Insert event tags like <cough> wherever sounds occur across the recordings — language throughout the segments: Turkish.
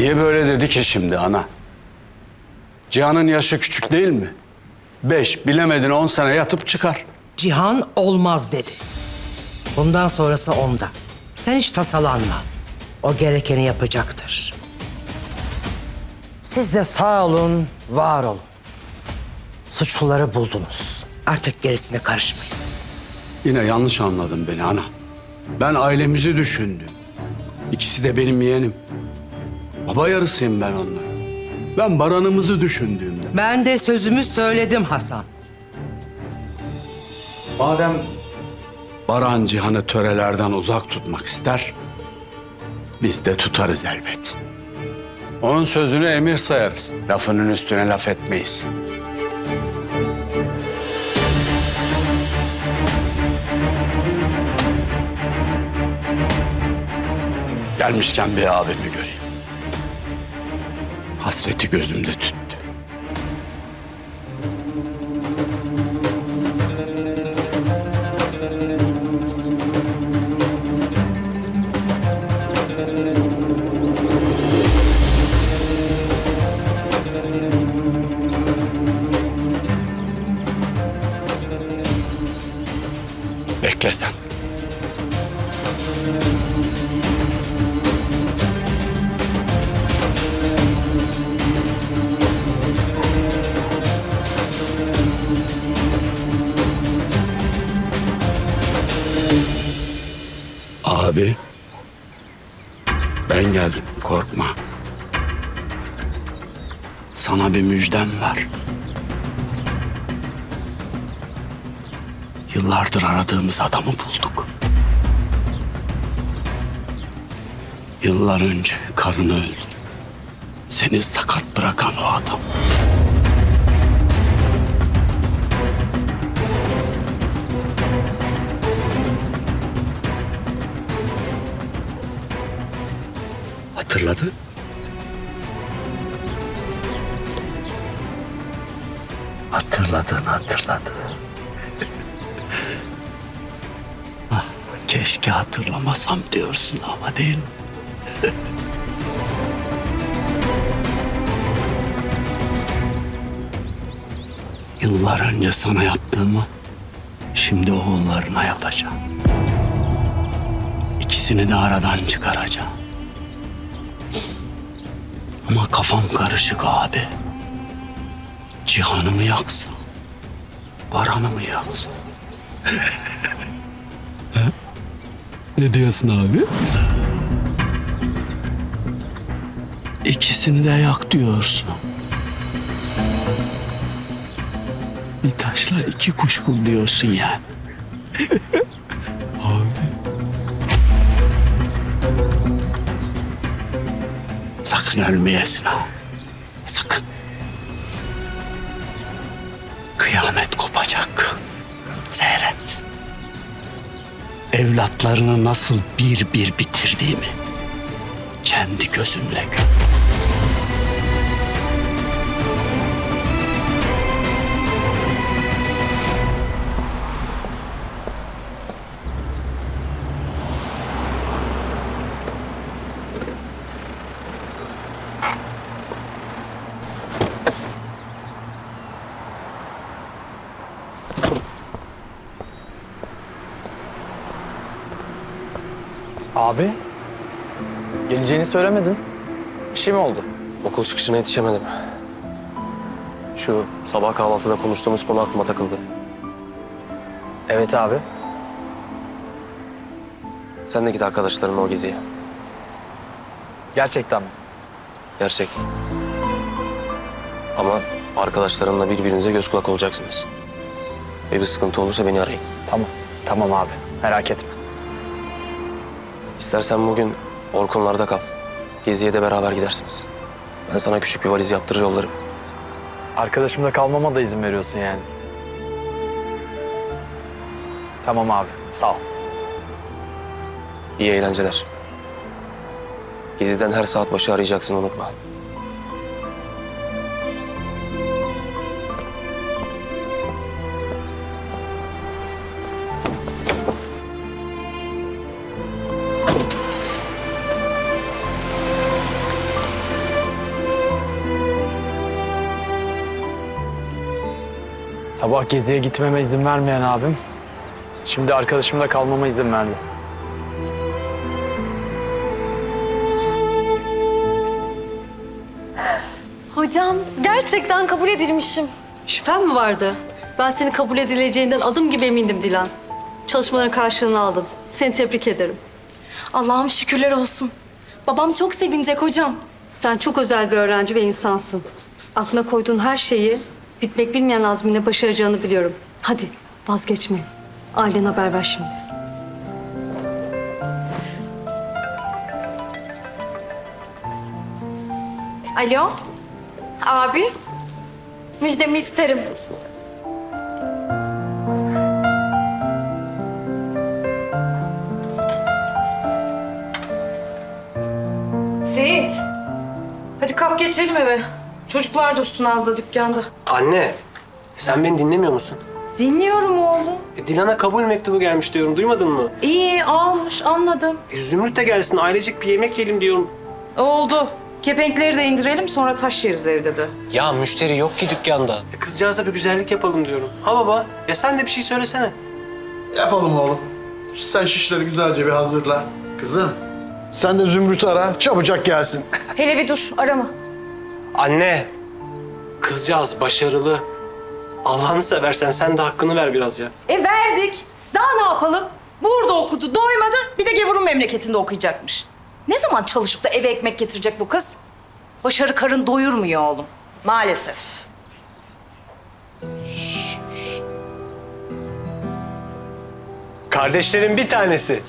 Niye böyle dedi ki şimdi ana? Cihan'ın yaşı küçük değil mi? Beş, bilemedin on sene yatıp çıkar. Cihan olmaz dedi. Bundan sonrası onda. Sen hiç tasalanma. O gerekeni yapacaktır. Siz de sağ olun, var olun. Suçluları buldunuz. Artık gerisine karışmayın. Yine yanlış anladın beni ana. Ben ailemizi düşündüm. İkisi de benim yeğenim. Baba yarısıyım ben onların. Ben Baran'ımızı düşündüğümde. Ben de sözümü söyledim Hasan. Madem Baran Cihan'ı törelerden uzak tutmak ister, biz de tutarız elbet. Onun sözünü emir sayarız. Lafının üstüne laf etmeyiz. Gelmişken bir abimi göreyim. Hasreti gözümde tüttü. Geldim korkma. Sana bir müjdem var. Yıllardır aradığımız adamı bulduk. Yıllar önce karını öldür. Seni sakat bırakan o adam. Hatırladı. Hatırladın hatırladı. <laughs> Ah, keşke hatırlamasam diyorsun ama değil? <laughs> Yıllar önce sana yaptığımı şimdi oğullarına yapacağım. İkisini de aradan çıkaracağım. Ama kafam karışık abi. Cihan'ı mı yaksam? Baran'ı mı yaksam? <laughs> ne diyorsun abi? İkisini de yak diyorsun. Bir taşla iki kuş vur diyorsun yani. <laughs> Sakın ölmeyesin ha. Sakın. Kıyamet kopacak. Seyret. Evlatlarını nasıl bir bir bitirdiğimi kendi gözünle gör. Abi, geleceğini söylemedin. Bir şey mi oldu? Okul çıkışına yetişemedim. Şu sabah kahvaltıda konuştuğumuz konu aklıma takıldı. Evet abi. Sen de git arkadaşlarınla o geziye. Gerçekten mi? Gerçekten. Ama arkadaşlarınla birbirinize göz kulak olacaksınız. Ve bir sıkıntı olursa beni arayın. Tamam. Tamam abi. Merak etme. İstersen bugün Orkunlarda kal. Geziye de beraber gidersiniz. Ben sana küçük bir valiz yaptırır yollarım. Arkadaşımda kalmama da izin veriyorsun yani. Tamam abi. Sağ ol. İyi eğlenceler. Geziden her saat başı arayacaksın unutma. Sabah geziye gitmeme izin vermeyen abim, şimdi arkadaşımla kalmama izin verdi. Hocam gerçekten kabul edilmişim. Şüphen mi vardı? Ben seni kabul edileceğinden adım gibi emindim Dilan. Çalışmaların karşılığını aldım. Seni tebrik ederim. Allah'ım şükürler olsun. Babam çok sevinecek hocam. Sen çok özel bir öğrenci ve insansın. Aklına koyduğun her şeyi bitmek bilmeyen azminle başaracağını biliyorum. Hadi vazgeçme. Ailene haber ver şimdi. Alo? Abi? Müjdemi isterim. Seyit. Hadi kalk geçelim eve. Çocuklar dursun Nazlı dükkanda. Anne, sen beni dinlemiyor musun? Dinliyorum oğlum. E, Dilan'a kabul mektubu gelmiş diyorum. Duymadın mı? İyi almış anladım. E, Zümrüt de gelsin. Ailecek bir yemek yiyelim diyorum. Oldu. Kepenkleri de indirelim sonra taş yeriz evde de. Ya müşteri yok ki dükkanda. E, kızcağıza bir güzellik yapalım diyorum. Ha baba, ya sen de bir şey söylesene. Yapalım oğlum. Sen şişleri güzelce bir hazırla. Kızım. Sen de Zümrüt'ü ara. Çabucak gelsin. <laughs> Hele bir dur arama. Anne, kızcağız başarılı. Allah'ını seversen sen de hakkını ver biraz ya. E verdik. Daha ne yapalım? Burada okudu, doymadı. Bir de gavurun memleketinde okuyacakmış. Ne zaman çalışıp da eve ekmek getirecek bu kız? Başarı karın doyurmuyor oğlum. Maalesef. Kardeşlerin bir tanesi.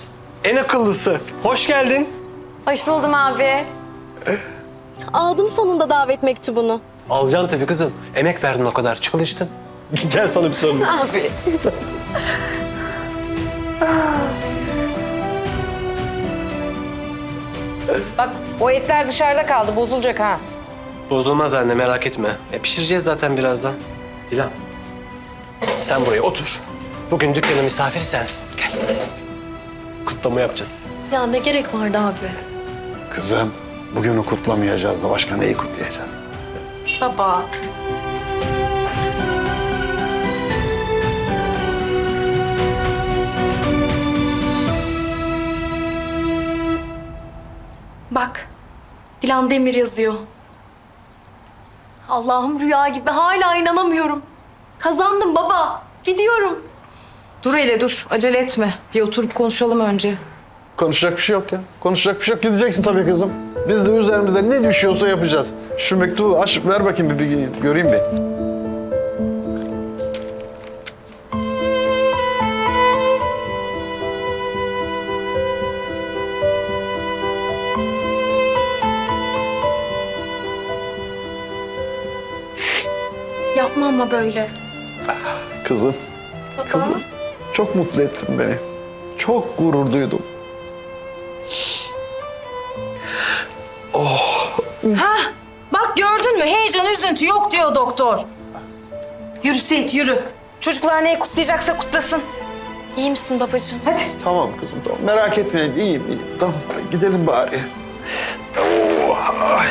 En akıllısı. Hoş geldin. Hoş buldum abi. Aldım sonunda davet mektubunu. Alacaksın tabii kızım. Emek verdin o kadar. Çalıştın. <laughs> Gel sana bir sorun. Abi. Bak o etler dışarıda kaldı, bozulacak ha. Bozulmaz anne merak etme. E pişireceğiz zaten birazdan. Dilan. Sen buraya otur. Bugün dükkanın misafiri sensin. Gel. Kutlama yapacağız. Ya ne gerek vardı abi? Kızım, bugünü kutlamayacağız da başka neyi kutlayacağız? Baba. Bak, Dilan Demir yazıyor. Allah'ım rüya gibi hala inanamıyorum. Kazandım baba. Gidiyorum. Dur hele dur, acele etme. Bir oturup konuşalım önce. Konuşacak bir şey yok ya. Konuşacak bir şey yok. Gideceksin tabii kızım. Biz de üzerimize ne düşüyorsa yapacağız. Şu mektubu aç, ver bakayım bir, bir göreyim bir. Yapma ama böyle. Kızım, Baba. kızım. Çok mutlu ettin beni. Çok gurur duydum. Bak gördün mü? Heyecan, üzüntü yok diyor doktor. Yürü Seyit, yürü. Çocuklar neyi kutlayacaksa kutlasın. İyi misin babacığım? Hadi. Tamam kızım, tamam. Merak etmeyin. İyiyim, iyiyim. Tamam, gidelim bari. Oh, ay.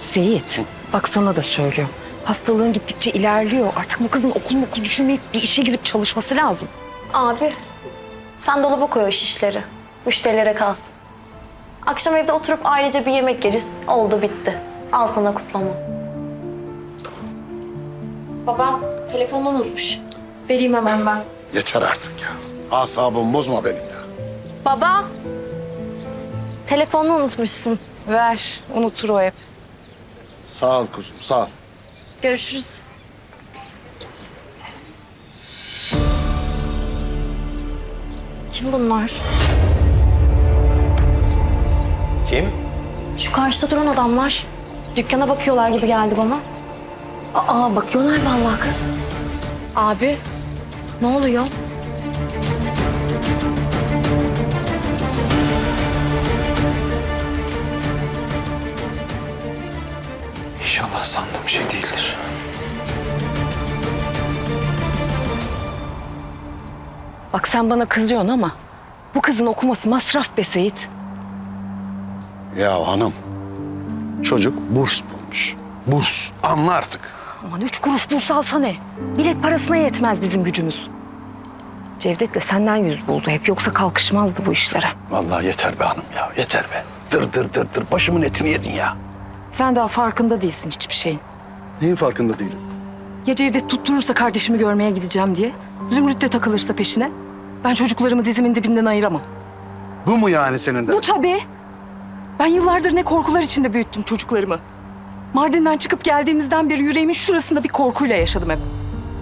Seyit, bak sana da söylüyorum. Hastalığın gittikçe ilerliyor. Artık bu kızın okul okul düşünmeyip bir işe girip çalışması lazım. Abi, sen dolaba koy o şişleri. Müşterilere kalsın. Akşam evde oturup ailece bir yemek yeriz. Oldu bitti. Al sana kutlama. Babam telefonunu unutmuş. Vereyim hemen ben. Yeter artık ya. Asabımı bozma benim ya. Baba, telefonunu unutmuşsun. Ver, unutur o hep. Sağ ol kuzum, sağ ol. Görüşürüz. Kim bunlar? Kim? Şu karşıda duran adamlar. Dükkana bakıyorlar gibi geldi bana. Aa bakıyorlar vallahi kız. Abi ne oluyor? İnşallah sandığım şey değildir. Bak sen bana kızıyorsun ama bu kızın okuması masraf be Seyit. Ya hanım, Çocuk burs bulmuş. Burs. Anla artık. Aman üç kuruş burs alsa ne? Bilet parasına yetmez bizim gücümüz. Cevdet'le senden yüz buldu hep yoksa kalkışmazdı bu işlere. Vallahi yeter be hanım ya. Yeter be. Dır dır dır dır. Başımın etini yedin ya. Sen daha farkında değilsin hiçbir şeyin. Neyin farkında değilim? Ya Cevdet tutturursa kardeşimi görmeye gideceğim diye? Zümrüt de takılırsa peşine? Ben çocuklarımı dizimin dibinden ayıramam. Bu mu yani senin de? Bu tabii. Ben yıllardır ne korkular içinde büyüttüm çocuklarımı. Mardin'den çıkıp geldiğimizden beri yüreğimin şurasında bir korkuyla yaşadım hep.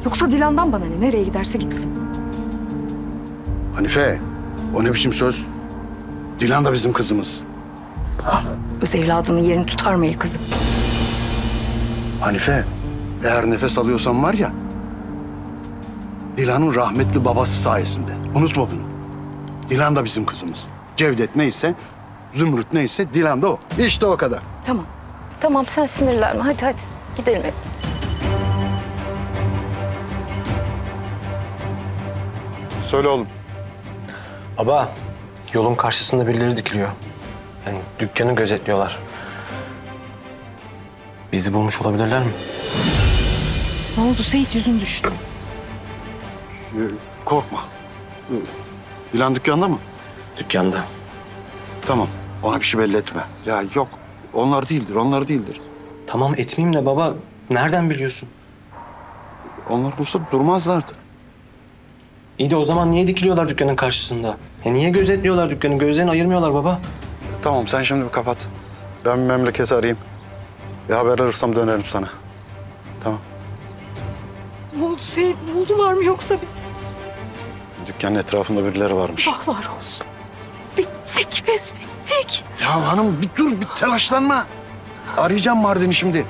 Yoksa Dilan'dan bana ne? Nereye giderse gitsin. Hanife, o ne biçim söz? Dilan da bizim kızımız. Öz evladının yerini tutar mı el kızım? Hanife, eğer nefes alıyorsan var ya... Dilan'ın rahmetli babası sayesinde. Unutma bunu. Dilan da bizim kızımız. Cevdet neyse, Zümrüt neyse Dilan da o. İşte o kadar. Tamam. Tamam sen sinirlenme. Hadi hadi. Gidelim hepimiz. Söyle oğlum. Baba, yolun karşısında birileri dikiliyor. Yani dükkanı gözetliyorlar. Bizi bulmuş olabilirler mi? Ne oldu Seyit yüzün düştü. Ee, korkma. Ee, Dilan dükkanda mı? Dükkanda. Tamam. Ona bir şey belli etme. Ya yok. Onlar değildir, onlar değildir. Tamam etmeyeyim de baba. Nereden biliyorsun? Onlar bulsa durmazlardı. İyi de o zaman niye dikiliyorlar dükkanın karşısında? Ya niye gözetliyorlar dükkanı? Gözlerini ayırmıyorlar baba. Tamam sen şimdi bir kapat. Ben bir memleketi arayayım. Bir haber alırsam dönerim sana. Tamam. Oldu Seyit? Buldular mı yoksa bizi? Dükkanın etrafında birileri varmış. Ahlar olsun. Bittik biz bittik. Ya hanım bir dur bir telaşlanma. Arayacağım Mardin'i şimdi.